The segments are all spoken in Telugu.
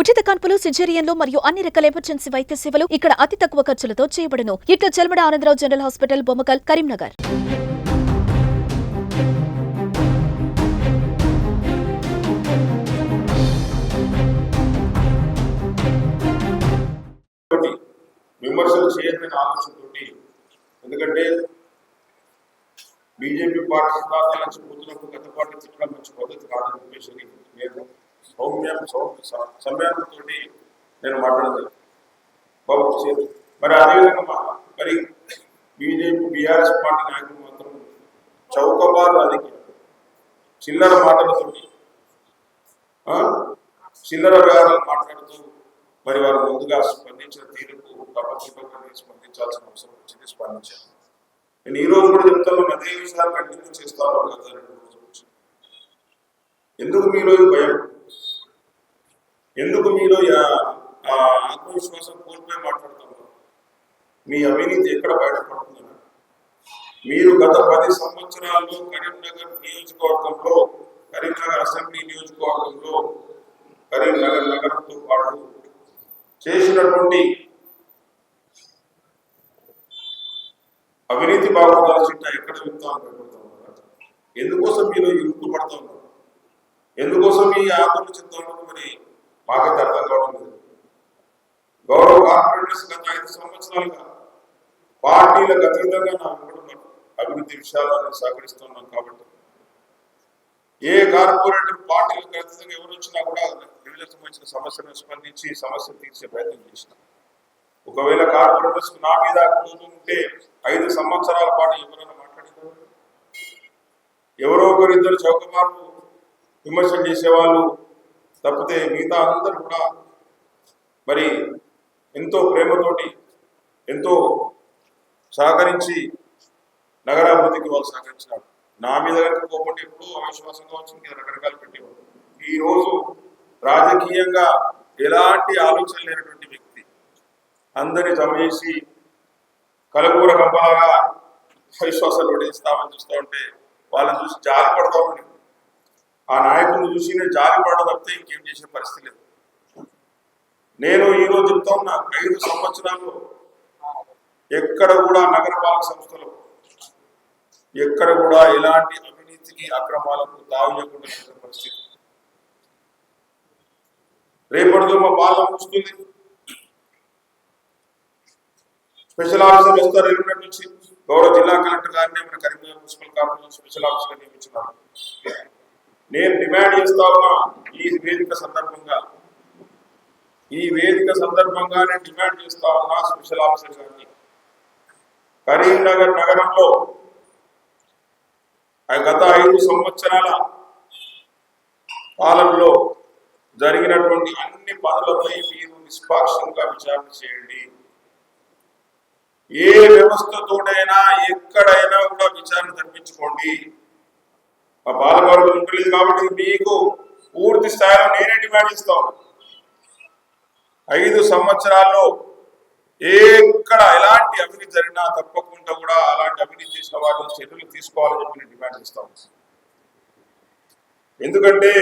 ఉచిత కాన్పులు సిజేరియన్లు మరియు అన్ని రకాల ఎమర్జెన్సీ వైద్య సేవలు ఇక్కడ అతి తక్కువ ఖర్చులతో చేయబడును. ఇట్లు చెల్మడ ఆనందరావు జనరల్ హాస్పిటల్ బొమ్మకల్ కరీంనగర్. విమర్శలు చేయొద్దనే ఆలోచనతోటి ఎందుకంటే బీజేపీ పార్టీ సిద్ధాంతాల నుంచి పోతున్నప్పుడు గత పార్టీ తిట్టడం మంచి పద్ధతి కాదని చెప్పేసి నేను సౌమ్యం సౌమ్యంతో నేను మాట్లాడలేదు బాబు మరి అదేవిధంగా మరి బీజేపీ బీఆర్ఎస్ పార్టీ నాయకులు మాత్రం చౌకబారు రాజకీయం చిల్లర మాటలతో చిల్లర వ్యవహారాలు మాట్లాడుతూ మరి వారు ముందుగా స్పందించిన తీరుకు తప్పకుండా స్పందించాల్సిన అవసరం వచ్చింది స్పందించారు. నేను ఈ రోజు కూడా చెప్తాను అదే విషయాలు కంటిన్యూ చేస్తాను గత రెండు రోజుల నుంచి. ఎందుకు మీలో భయం? ఎందుకు మీలో ఆ ఆత్మవిశ్వాసం కోల్పోయి మాట్లాడుతున్నారు మీ అవినీతి ఎక్కడ బయటపడుతుందని మీరు గత పది సంవత్సరాల్లో కరీంనగర్ నియోజకవర్గంలో కరీంనగర్ అసెంబ్లీ నియోజకవర్గంలో కరీంనగర్ నగరంతో పాటు చేసినటువంటి అవినీతి బాగోదాల చిట్టా ఎక్కడ చెప్తామని ఎందుకోసం మీరు ఇరుకు ఉన్నారు? ఎందుకోసం ఈ ఆందోళన చెప్తా మరి? మాకైతే అర్థం కావడం లేదు గౌరవ కార్పొరేటర్స్ గత ఐదు సంవత్సరాలుగా పార్టీలకు అతీతంగా నా కుటుంబం అభివృద్ధి విషయాలను సహకరిస్తున్నాం కాబట్టి. ఏ కార్పొరేటర్ పార్టీలకు అతీతంగా ఎవరు వచ్చినా కూడా ప్రజలకు సంబంధించిన సమస్యను స్పందించి సమస్య తీర్చే ప్రయత్నం చేసిన. ఒకవేళ కార్పొరేటర్స్ నా మీద కోపం ఉంటే ఐదు సంవత్సరాల పాటు ఎవరైనా మాట్లాడినారు ఎవరో ఒకరిద్దరు చౌకమార్లు విమర్శలు చేసేవాళ్ళు తప్పితే మిగతా అందరూ కూడా మరి ఎంతో ప్రేమతోటి ఎంతో సహకరించి నగరాభివృద్ధికి వాళ్ళు సహకరించినారు. నా మీద కనుక కోపంటే ఎప్పుడూ అవిశ్వాసంగా వచ్చింది రకరకాలు పెట్టేవాడు ఈరోజు రాజకీయంగా ఎలాంటి ఆలోచన లేనటువంటి వ్యక్తి అందరిని జమ చేసి కలకూర కంపలాగా అవిశ్వాసాలు పడేస్తామని చూస్తూ ఉంటే వాళ్ళని చూసి జాలి పడతామని ఆ నాయకుడిని చూసి నేను జాలి పడడం తప్పితే ఇంకేం చేసే పరిస్థితి లేదు. నేను ఈరోజు చెప్తా ఉన్నా ఐదు సంవత్సరాల్లో ఎక్కడ కూడా నగరపాలక సంస్థలు ఎక్కడ కూడా ఎలాంటి అవినీతికి అక్రమాలకు తావు పరిస్థితి. రేపటితో మా పాలన వస్తుంది స్పెషల్ ఆఫీసర్ వస్తారు ఎల్లుండి నుంచి. గౌరవ జిల్లా కలెక్టర్ గారిని మన Karimnagar municipal corporation special officer నియమించినారు. నేను డిమాండ్ చేస్తా ఉన్నా ఈ వేదిక సందర్భంగా. ఈ వేదిక సందర్భంగా నేను డిమాండ్ చేస్తా ఉన్నా స్పెషల్ ఆఫీసర్ గారిని. కరీంనగర్ నగరంలో ఆ గత ఐదు సంవత్సరాల పాలనలో జరిగినటువంటి అన్ని పనులపై మీరు నిష్పాక్షంగా విచారణ చేయండి. ఏ వ్యవస్థతోటైనా ఎక్కడైనా కూడా విచారణ జరిపించుకోండి. మా బాలగారు ఉండలేదు కాబట్టి మీకు పూర్తి స్థాయిలో నేనే డిమాండ్ ఇస్తాను ఐదు సంవత్సరాల్లో ఎక్కడ ఎలాంటి అవినీతి జరిగినా తప్పకుండా కూడా అలాంటి అవినీతి చేసిన వాళ్ళు చర్యలు తీసుకోవాలని చెప్పి నేను డిమాండ్ ఇస్తాం ఎందుకంటే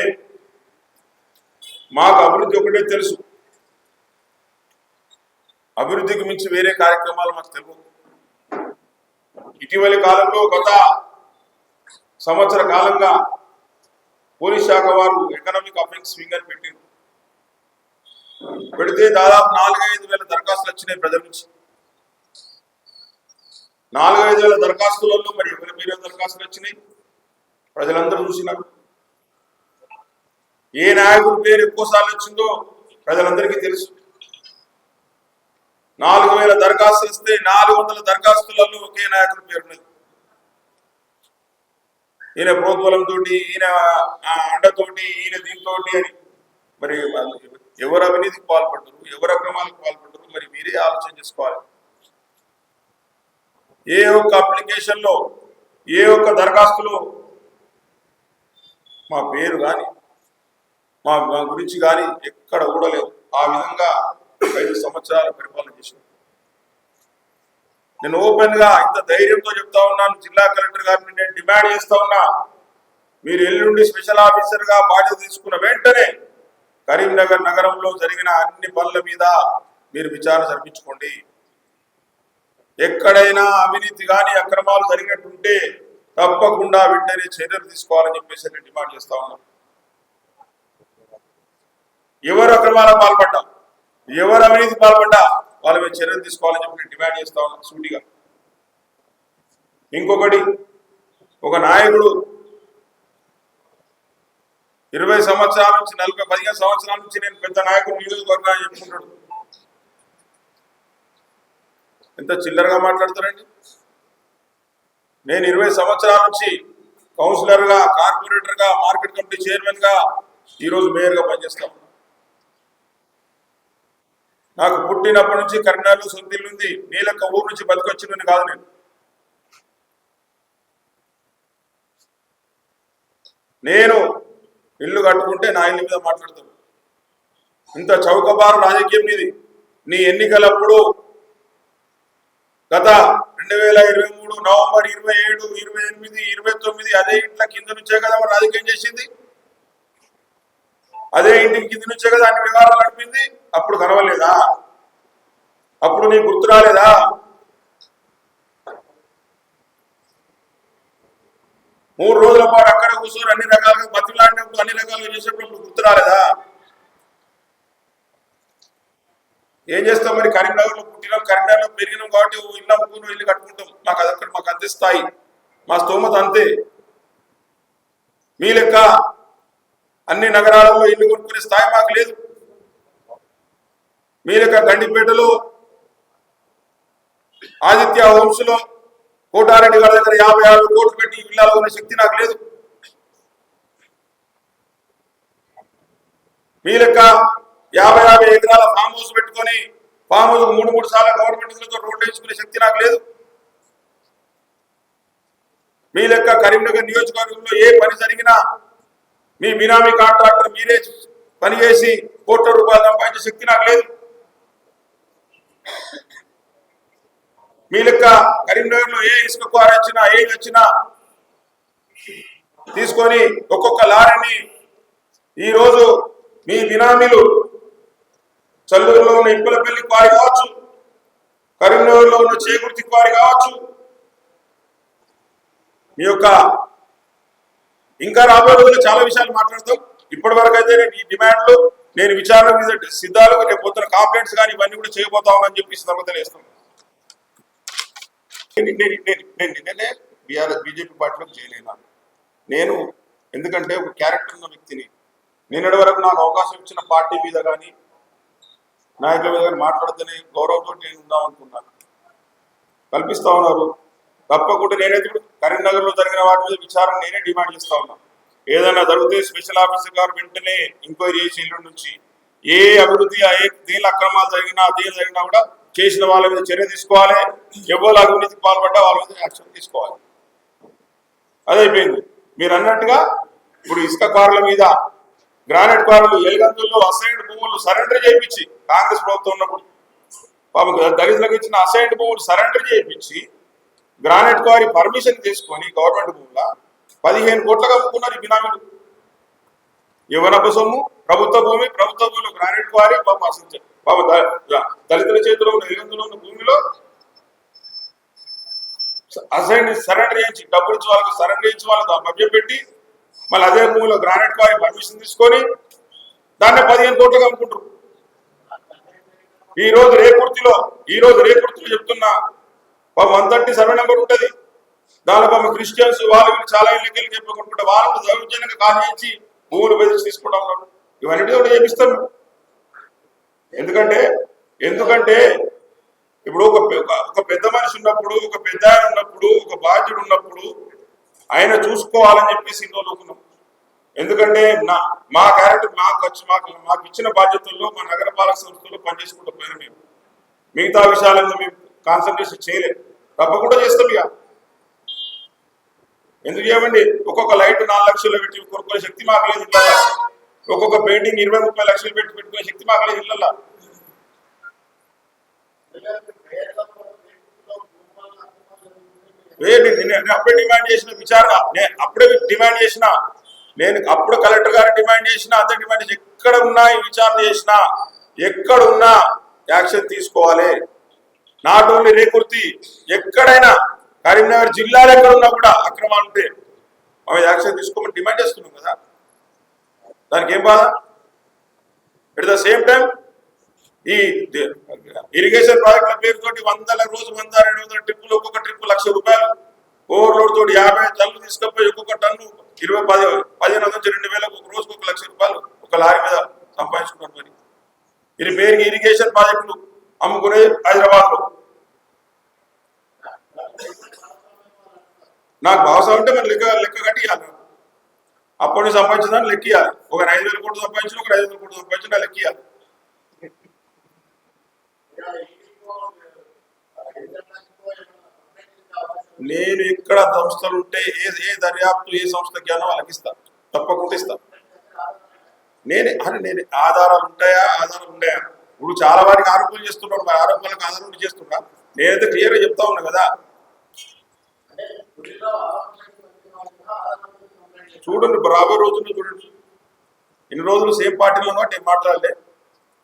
మాకు అభివృద్ధి ఒకటే తెలుసు. అభివృద్ధికి మించి వేరే కార్యక్రమాలు మాకు తెలుగు ఇటీవలి కాలంలో గత సంవత్సర కాలంగా పోలీస్ శాఖ వారు ఎకనామిక్ అఫెన్స్ ఫింగర్ పెట్టారు పెడితే దాదాపు నాలుగైదు వేల దరఖాస్తులు వచ్చినాయి ప్రజల నుంచి. నాలుగైదు వేల దరఖాస్తులలో మరి ఎవరి మీద దరఖాస్తులు వచ్చినాయి? ప్రజలందరూ చూసినారు ఏ నాయకుడి పేరు ఎక్కువ సార్లు వచ్చిందో ప్రజలందరికీ తెలుసు. నాలుగు వేల దరఖాస్తులు ఇస్తే నాలుగు వందల దరఖాస్తులలో ఒకే నాయకుడి పేరు ఉన్నది ఈయన ప్రోద్బలంతో ఈయన అండతోటి ఈయన దీంతో అని. మరి ఎవరు అవినీతికి పాల్పడ్డరు ఎవరు అక్రమాలకు పాల్పడ్డరు మరి మీరే ఆలోచన చేసుకోవాలి. ఏ ఒక్క అప్లికేషన్లో ఏ ఒక్క దరఖాస్తులో మా పేరు కానీ మా మా గురించి కానీ ఎక్కడ కూడా లేదు ఆ విధంగా ఐదు సంవత్సరాల పరిపాలన చేసిన నేను ఓపెన్గా ఇంత ధైర్యంతో చెప్తా ఉన్నాను. జిల్లా కలెక్టర్ గారిని నేను డిమాండ్ చేస్తా ఉన్నా. మీరు ఎల్లుండి స్పెషల్ ఆఫీసర్గా బాధ్యత తీసుకున్న వెంటనే కరీంనగర్ నగరంలో జరిగిన అన్ని పనుల మీద మీరు విచారణ జరిపించుకోండి. ఎక్కడైనా అవినీతి కానీ అక్రమాలు జరిగినట్టుంటే తప్పకుండా వెంటనే చర్యలు తీసుకోవాలని చెప్పేసి నేను డిమాండ్ చేస్తా ఉన్నాం. ఎవరు అక్రమాలకు పాల్పడ్డా ఎవరు అవినీతి పాల్పడ్డా వాళ్ళ మీద చర్యలు తీసుకోవాలని చెప్పి డిమాండ్ చేస్తా ఉన్నాం సూటిగా. ఇంకొకటి ఒక నాయకుడు ఇరవై సంవత్సరాల నుంచి నలభై పదిహేను సంవత్సరాల నుంచి నేను పెద్ద నాయకుడు నియోజకవర్గాన్ని చెప్పుకుంటాడు. ఎంత చిల్లరగా మాట్లాడతారండి? నేను ఇరవై సంవత్సరాల నుంచి కౌన్సిలర్గా మార్కెట్ కమిటీ చైర్మన్గా ఈరోజు మేయర్గా పనిచేస్తాను నాకు పుట్టినప్పటి నుంచి కర్ణాలు సొంతిల్లుంది ఇల్లు ఊరు నుంచి బతికొచ్చిందని కాదు నేను. నేను ఇల్లు కట్టుకుంటే నా ఇల్లు మీద మాట్లాడతాను. ఇంత చౌకబారు రాజకీయం ఇది నీ ఎన్నికలప్పుడు గత రెండు వేల ఇరవై మూడు నవంబర్ ఇరవై ఏడు ఇరవై ఎనిమిది ఇరవై తొమ్మిది అదే ఇంట్లో కింద నుంచే కదా రాజకీయం చేసింది? అదే ఇంటికి కింది నుంచే కదా అన్ని వ్యవహారాలు నడిపింది. అప్పుడు కనవలేదా అప్పుడు నీకు గుర్తు రాలేదా? మూడు రోజుల పాటు అక్కడ కూర్చొని అన్ని రకాలుగా బతిలాడినప్పుడు అన్ని రకాలుగా చేసేటప్పుడు గుర్తు రాలేదా? ఏం చేస్తాం మరి? కరీంనగర్లో పుట్టినాం కరీంనగర్లో పెరిగినాం కాబట్టి ఇల్లు అమ్ముకుని ఇల్లు కట్టుకుంటాం. మాకు అదక్కడ మాకు అంతే స్థాయి. మా స్తోమత అంతే. మీ లెక్క? అన్ని నగరాలలో ఇల్లు కొనుక్కునే స్థాయి మాకు లేదు. మీ లెక్క గండిపేటలో ఆదిత్య హోమ్స్లో కోటారెడ్డి గారి దగ్గర యాభై ఆరు కోట్లు పెట్టి ఇళ్ళలో ఉన్న శక్తి నాకు లేదు. మీ లెక్క యాభై యాభై ఎకరాల ఫామ్ హౌస్ పెట్టుకొని ఫామ్ హౌస్ మూడు మూడు సార్లు గవర్నమెంట్ రోడ్లు వేసుకునే శక్తి నాకు లేదు. మీ లెక్క కరీంనగర్ నియోజకవర్గంలో ఏ పని జరిగినా మీ బినామీ కాంట్రాక్టర్ మీరే పనిచేసి కోట్ల రూపాయలు సంపాదించే శక్తి నాకు లేదు. మీ లెక్క కరీంనగర్లో ఏ ఇసుక క్వారీ వచ్చినా ఏ వచ్చినా తీసుకొని ఒక్కొక్క లారీని ఈరోజు మీ బినామీలు చల్లూరులో ఉన్న ఇప్పలపల్లి క్వారీ కావచ్చు కరీంనగర్లో ఉన్న చేకుర్తి క్వారీ కావచ్చు మీ యొక్క ఇంకా రాబోయే రోజుల్లో చాలా విషయాలు మాట్లాడతాం. ఇప్పటి వరకు అయితే నేను ఈ డిమాండ్లు నేను విచారణ మీద సిద్ధాలు రేపు పొద్దున కాంప్లైంట్స్ కానీ ఇవన్నీ కూడా చేయబోతా ఉన్నాను చెప్పి ఈ సందర్భంగా తెలియజేస్తున్నాను నేను నేను నిన్ననే బీఆర్ఎస్ బీజేపీ పార్టీలోకి చేయలేను? నేను ఎందుకంటే ఒక క్యారెక్టర్ ఉన్న వ్యక్తిని. నిన్నటి వరకు నాకు అవకాశం ఇచ్చిన పార్టీ మీద కానీ నాయకుల మీద కానీ మాట్లాడితేనే గౌరవంతో నేను ఉందాం అనుకున్నాను కల్పిస్తా ఉన్నారు. తప్పకుండా నేనైతే ఇప్పుడు కరీంనగర్లో జరిగిన వాటి మీద విచారణ నేనే డిమాండ్ చేస్తా ఉన్నా. ఏదైనా జరిగితే స్పెషల్ ఆఫీసర్ గారు వెంటనే ఎంక్వైరీ చేసి ఇల్లు నుంచి ఏ అభివృద్ధి ఏ దేని అక్రమాలు జరిగినా దేని జరిగినా కూడా చేసిన వాళ్ళ మీద చర్య తీసుకోవాలి. ఎవరు అవినీతికి పాల్పడ్డా వాళ్ళ మీద యాక్షన్ తీసుకోవాలి. అదైపోయింది. మీరు అన్నట్టుగా ఇప్పుడు ఇసుక కార్ల మీద గ్రానైట్ కార్లు ఎల్గంతుల్లో అసైన్డ్ భూములు సరెండర్ చేయించి కాంగ్రెస్ ప్రభుత్వం ఉన్నప్పుడు పాపం దళితులకు ఇచ్చిన అసైన్డ్ భూములు సరెండర్ చేయించి గ్రానైట్ క్వారీ పర్మిషన్ తీసుకొని గవర్నమెంట్ భూమిలో పదిహేను కోట్లకు అమ్ముకున్నారు ఈ బినామీలు. యువనపు సొమ్ము ప్రభుత్వ భూమి ప్రభుత్వ భూమిలో గ్రానైట్ క్వారీ పాపం ఆశించారు పాపం దళితుల చేతిలో ఉన్న ఎలుగంతులో ఉన్న భూమిలో అసైన్ సరెండర్ చేయించి డబ్బులు ఇచ్చి వాళ్ళకి సరెండర్ చేయించి వాళ్ళకి మభ్య పెట్టి మళ్ళీ అదే భూమిలో గ్రానైట్ క్వారీ పర్మిషన్ తీసుకొని దాన్ని పదిహేను కోట్లకు అమ్ముకుంటారు ఈ రోజు రేకుర్తిలో ఈ రోజు రేకుర్తిలో చెప్తున్నా వన్ థర్టీ సర్వే నెంబర్ ఉంటుంది. దానిలో పాపం క్రిస్టియన్స్ వాళ్ళు చాలా ఇళ్ళకి వెళ్ళి చెప్పుకుంటుంటే వాళ్ళు దౌర్జన్యంగా కాల్ చేసి భూములు బెదిరించి తీసుకుంటా ఉన్నారు ఇవన్నీ కూడా చేపిస్తాం ఎందుకంటే ఎందుకంటే ఇప్పుడు ఒక ఒక- పెద్ద మనిషి ఉన్నప్పుడు ఒక పెద్ద ఆయన ఉన్నప్పుడు ఒక బాధ్యుడు ఉన్నప్పుడు ఆయన చూసుకోవాలని చెప్పేసి ఇన్ని అనుకున్నాం. ఎందుకంటే నా మా క్యారెక్టర్ మాకు వచ్చి మాకు మాకు ఇచ్చిన బాధ్యతల్లో మా నగరపాలక సంస్థలో పనిచేసుకుంటూ పోయినా మేము. మిగతా విషయాలను మేము కాన్సన్ట్రేషన్ చేయలేదు. తప్పకుండా చేస్తాం ఇక. ఎందుకు చేయమండి? ఒక్కొక్క లైట్ నాలుగు లక్షలు పెట్టి కొనుక్కునే శక్తి మాకు లేదు ఒక్కొక్క పెయింటింగ్ ఇరవై ముప్పై లక్షలు పెట్టి పెట్టుకునే శక్తి మాకు లేదు ఇళ్ళ నేను- అప్పుడే డిమాండ్ చేసిన విచారణ. నేను అప్పుడే డిమాండ్ చేసిన. నేను అప్పుడు కలెక్టర్ గారు డిమాండ్ చేసిన అంతే డిమాండ్ చేసి ఎక్కడ ఉన్నా ఈ విచారణ చేసినా. ఎక్కడ ఉన్నా యాక్షన్ తీసుకోవాలి. నాట్ ఓన్లీ రేకుర్తి ఎక్కడైనా కరీంనగర్ జిల్లాలో ఎక్కడ ఉన్నా కూడా అక్రమాలు ఉంటే ఆమె యాక్షన్ తీసుకోమని డిమాండ్ చేస్తున్నాం కదా. దానికి ఏం బాధ? ఎట్ ద సేమ్ టైం ఈ ఇరిగేషన్ ప్రాజెక్టుల పేరుతోటి వందల రోజు వంద రెండు వందల ట్రిప్పులు ఒక్కొక్క ట్రిప్ లక్ష రూపాయలు. ఓవర్లోడ్ తోటి యాభై టన్నులు తీసుకపోయి ఒక్కొక్క టన్ను ఇరవై పది పదిహేను వందల నుంచి రెండు వేలకు ఒక రోజుకు ఒక లక్ష రూపాయలు ఒక లారీ మీద సంపాదించుకున్నారు మరి. ఇది పేరుకి ఇరిగేషన్ ప్రాజెక్టులు అమ్ముకునే హైదరాబాద్లో నాకు భావసా ఉంటే మరి లెక్క లెక్క కట్టియాలి అప్పటి నుంచి సంపాదించిందని దాన్ని లెక్కియాలి ఒక ఐదు వేల కోట్లు సంపాదించిన ఒక ఐదు వేల కోట్లు సంపాదించిన లెక్కియాలి నేను ఇక్కడ సంస్థలు ఉంటే ఏ ఏ దర్యాప్తు ఏ సంస్థ జ్ఞానం వాళ్ళకి ఇస్తా తప్పకుండా ఇస్తా నేనే అని నేను ఆధారాలు ఉంటాయా ఆధారాలు ఉంటాయా ఇప్పుడు చాలా వారికి ఆరోపణలు చేస్తున్నాడు మరి ఆరోపణలకు ఆధారం చేస్తున్నా. నేనైతే క్లియర్గా చెప్తా ఉన్నా కదా. చూడండి రాబోయే రోజుల్లో చూడండి. ఇన్ని రోజులు సేమ్ పార్టీలో కాబట్టి ఏం మాట్లాడలే.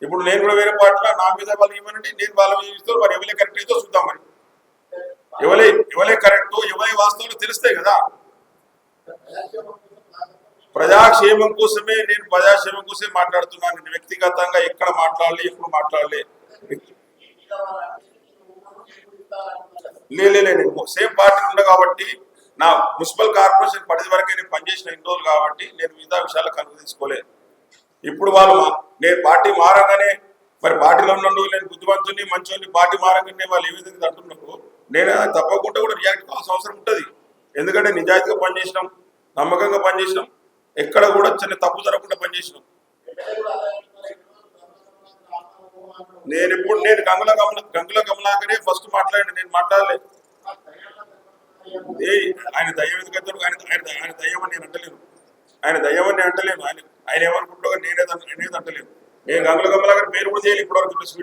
ఇప్పుడు నేను కూడా వేరే పార్టీలో నా మీద వాళ్ళు ఏమనండి? నేను వాళ్ళ మీద ఇస్తూ మరి ఎవరే కరెక్ట్ అయితే చూద్దాం మరి. ఎవరే ఎవరే కరెక్ట్ ఎవరే వాస్తవంలో తెలుస్తాయి కదా. ప్రజాక్షేమం కోసమే నేను ప్రజాక్షేమం కోసమే మాట్లాడుతున్నాను. నేను వ్యక్తిగతంగా ఎక్కడ మాట్లాడలే ఎప్పుడు మాట్లాడలే. లే లే, నేను సేమ్ పార్టీ ఉండ కాబట్టి నా మున్సిపల్ కార్పొరేషన్ పరిధి వరకే నేను పనిచేసిన ఇన్ని రోజులు కాబట్టి నేను మిగతా విషయాలు కనుక తీసుకోలేదు. ఇప్పుడు వాళ్ళు నేను పార్టీ మారంగానే మరి పార్టీలో ఉన్నందు నేను బుద్ధిమంతుని మంచోని పార్టీ మారంగానే వాళ్ళు ఏ విధంగా అంటున్నప్పుడు నేను తప్పకుండా కూడా రియాక్ట్ కావాల్సిన అవసరం ఉంటుంది. ఎందుకంటే నిజాయితీగా పనిచేసినాం నమ్మకంగా పనిచేసినాం. ఎక్కడ కూడా చిన్న తప్పు జరగకుండా పనిచేసినాం. నేను ఎప్పుడు నేను గంగుల కమల గంగుల కమలాకరే ఫస్ట్ మాట్లాడి నేను మాట్లాడలేదు ఏ ఆయన దయ్యం ఎందుకు ఆయన ఆయన ఆయన దయ్యం అని నేను అంటలేను. ఆయన దయ్యం అని నేను అంటలేను. ఆయన ఆయన ఏమనుకుంటాడో నేనే నేనేది అంటలేను. నేను గంగుల కమలాకర్ పేరు కూడా ఇప్పుడు వరకు ప్రెస్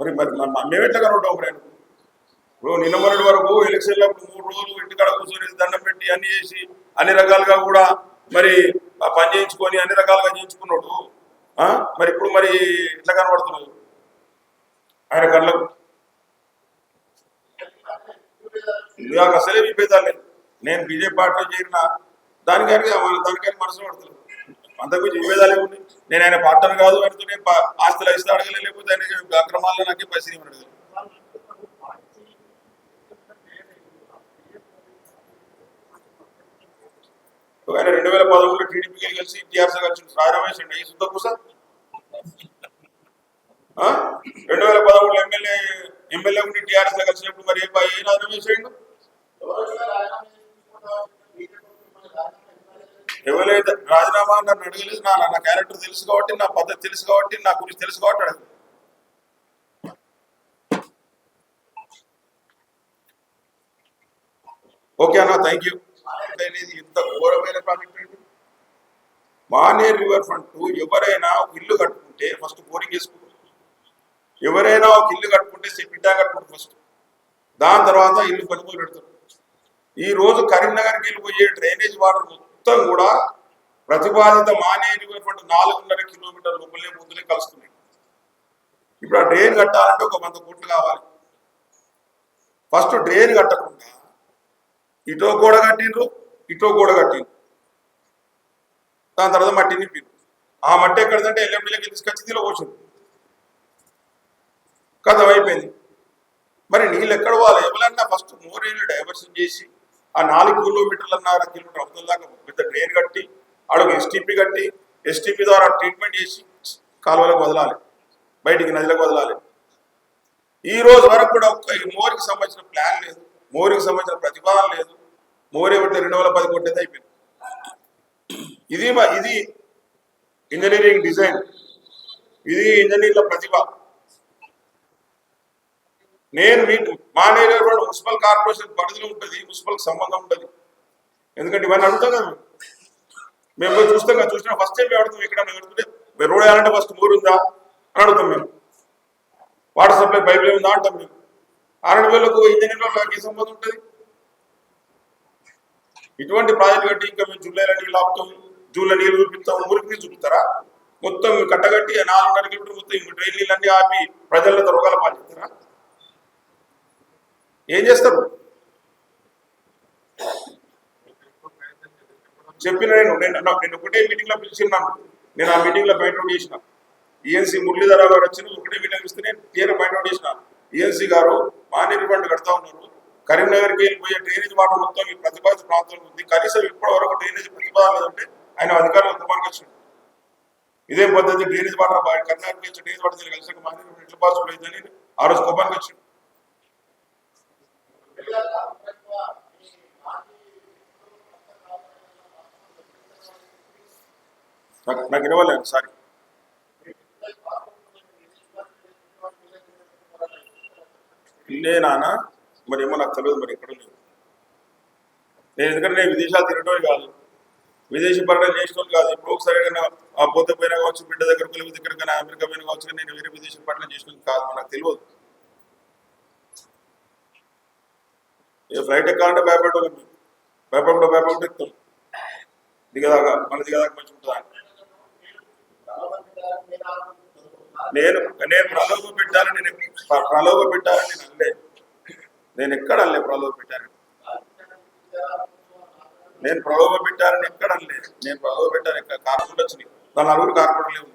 మరి మరి మేమెట్లా మేము ఎట్లా కనుంటాం ఆయన? ఇప్పుడు నిన్న మొన్నటి వరకు ఎలక్షన్లో మూడు రోజులు ఇంటికాడ కూర్చొని దండం పెట్టి అన్ని చేసి అన్ని రకాలుగా కూడా మరి పని చేయించుకొని అన్ని రకాలుగా చేయించుకున్నాడు. మరి ఇప్పుడు మరి ఇట్లా కనబడుతున్నాడు? ఆయన కళ్ళకు. నాకు అసలే విభేదాలే నేను బీజేపీ పార్టీలో చేరిన దానికని దానికని మనసు పడుతుంది అంతకు విభేదాలు ఉన్నాయి? నేను ఆయన పార్టీ కాదు అంటూ నేను ఆస్తులు ఇస్తే అడగలే లేకపోతే ఆయన అక్రమాల్లో నాకే పరిస్థితి అడగలేదు అడగలేదు ఆయన రెండు వేల పదమూడులో టీడీపీకి కలిసి టీఆర్ఎస్ కలిసి రాజరమేష్ అండి. ఈ సుద్దకు సార్ రెండు వేల పదమూడులో ఎమ్మెల్యే ఎమ్మెల్యే ఉండి టీఆర్ఎస్ కలిసినప్పుడు మరి ఏ ఏ ఎవరైతే రాజీనామా నన్ను అడగలేదు నా నా క్యారెక్టర్ తెలుసు కాబట్టి నా పద్ధతి తెలుసు కాబట్టి నా గురించి తెలుసు కాబట్టి అడగదు ఓకే అన్న థ్యాంక్ యూ అనేది ఇంత ఘోరమైన ప్రాజెక్ట్ అండి మానేర్ రివర్ ఫ్రంట్ ఎవరైనా ఒక ఇల్లు కట్టుకుంటే ఫస్ట్ బోరింగ్ వేసుకుంటారు ఎవరైనా ఒక ఇల్లు కట్టుకుంటే బిడ్డ కట్టుకుంటారు ఫస్ట్ దాని తర్వాత ఇల్లు కొనుగోలు పెడతారు. ఈ రోజు కరీంనగర్కి వెళ్ళిపోయే డ్రైనేజ్ వాటర్ మొత్తం కూడా ప్రతిపాదిత మానేరు ఫ్రంట్ నాలుగున్నర కిలోమీటర్ లోపలే ముందులే కలుస్తున్నాయి. ఇప్పుడు ఆ డ్రైన్ కట్టాలంటే ఒక వంద కోట్లు కావాలి. ఫస్ట్ డ్రైన్ కట్టకుండా ఇటో కూడా కట్టిండ్రు ఇటో గోడ కట్టింది. దాని తర్వాత మట్టి నింపింది ఆ మట్టి ఎక్కడదంటే ఎల్ఎండిలోకి తీసుకొచ్చి దీనిలో పోసింది. కథ అయిపోయింది. మరి నీళ్ళు ఎక్కడ పోవాలి? ఎవరన్నా ఫస్ట్ మోరేళ్ళు డైవర్షన్ చేసి ఆ నాలుగు కిలోమీటర్లన్నర కిలోమీటర్ అవతల దాకా పెద్ద డ్రైన్ కట్టి అడుగు ఎస్టీపీ కట్టి ఎస్టీపీ ద్వారా ట్రీట్మెంట్ చేసి కాలువలకు వదలాలి. బయటికి నదిలకు వదలాలి. ఈ రోజు వరకు కూడా ఒక్క ఈ మోరికి సంబంధించిన ప్లాన్ లేదు. మోరికి సంబంధించిన ప్రతిపాదన లేదు. మోరే ఒకటి రెండు వేల పది కోట్లు అయిపోయింది. ఇది ఇది ఇంజనీరింగ్ డిజైన్. ఇది ఇంజనీర్ల ప్రతిభ. నేను మీకు మా నేను మున్సిపల్ కార్పొరేషన్ పరిధిలో ఉంటుంది మున్సిపల్ సంబంధం ఉంటుంది ఎందుకంటే ఇవన్నీ అడుగుతాం కదా మేము. పోయి చూస్తాం కదా చూసినా ఫస్ట్ టైం మేము అడుగుతాం ఇక్కడ మేము అడుగుతుంటే మీరు రోడ్ వేయాలంటే ఫస్ట్ ఊరు ఉందా అని అడుగుతాం మేము. వాటర్ సప్లై పైప్ లైన్ ఉందా అంటాం మేము. ఆరు వేలకు ఇంజనీర్లకు ఏ సంబంధం ఉంటుంది? ఇటువంటి ప్రాజెక్టు కట్టి ఇంకా మేము జూలైలో నీళ్ళు ఆపుతాం జూన్లో నీళ్ళు చూపిస్తాం ఊరికి చూపుతారా చూపిస్తారా? మొత్తం కట్టగట్టి ఆ నాలుగున్నర కిలోమీటర్ మొత్తం ఇంక ట్రైన్ నీళ్ళన్నీ ఆపి ప్రజలతో రోగాల పాల్చేస్తారా ఏం చేస్తారు? చెప్పిన నేను నేను నేను ఒకటే మీటింగ్లో పిలిచిన్నాను. నేను ఆ మీటింగ్లో బయట చేసిన. ఈఎన్సీ మురళీధర గారు వచ్చిన ఒకటే మీటింగ్ ఇస్తే నేను క్లియర్ బయట చేసిన. ఈఎన్సీ గారు మానేరు ఫండ్ కడతా ఉన్నారు. కరీంనగర్కి వెళ్ళిపోయే డ్రైనేజ్ మాట మొత్తం ఈ ప్రతిపాదిత ప్రాంతంలో ఉంది. కనీసం ఇప్పటి వరకు డ్రైనేజ్ ప్రతిపాదన లేదంటే ఆయన అధికారులు ఉద్యమానికి వచ్చింది ఇదే పద్ధతి డ్రైనేజ్ వాటర్ కర్ణాటక నుంచి డ్రైనేజ్ వాటర్ దగ్గర కలిసి మానేరు ఎట్లా పాసిబుల్ అయిందని ఆ రోజు కోపానికి వచ్చింది నాకు ఇవ్వలేదు సారీ. ఇల్లే నాన్న మరి ఏమో నాకు తెలియదు మరి ఎక్కడ లేదు. నేను ఎందుకంటే నేను విదేశాలు తిరగడమే కాదు. విదేశీ పర్యటన చేసిన కాదు. ఇప్పుడు ఒకసారి ఏదైనా ఆ పోతే పోయినా కావచ్చు బిడ్డ దగ్గరకు వెళ్ళి దగ్గర అమెరికా పోయినా కావచ్చు నేను వేరే విదేశీ పర్యటన చేసిన కాదు. నాకు తెలియదు. ఏ ఫ్లైట్ ఎక్కాలంటే భయపడడం భయపడకుండా భయపడకుండా ఎక్కుతాం. దిగదాకా మన దిగదాకా మంచి ఉంటుందా నేను నేను ప్రలోభ పెట్టాలని నేను ప్రలోభ పెట్టాలని నేను అనలేదు నేను ఎక్కడ అనలే ప్రలోభ పెట్టాను నేను ప్రలోభ పెట్టానని ఎక్కడ అనలే. నేను ప్రలోభ పెట్టాను ఎక్కడ కార్పొరేట్ వచ్చినాయి. నా నలుగురు కాకుండా లేవు.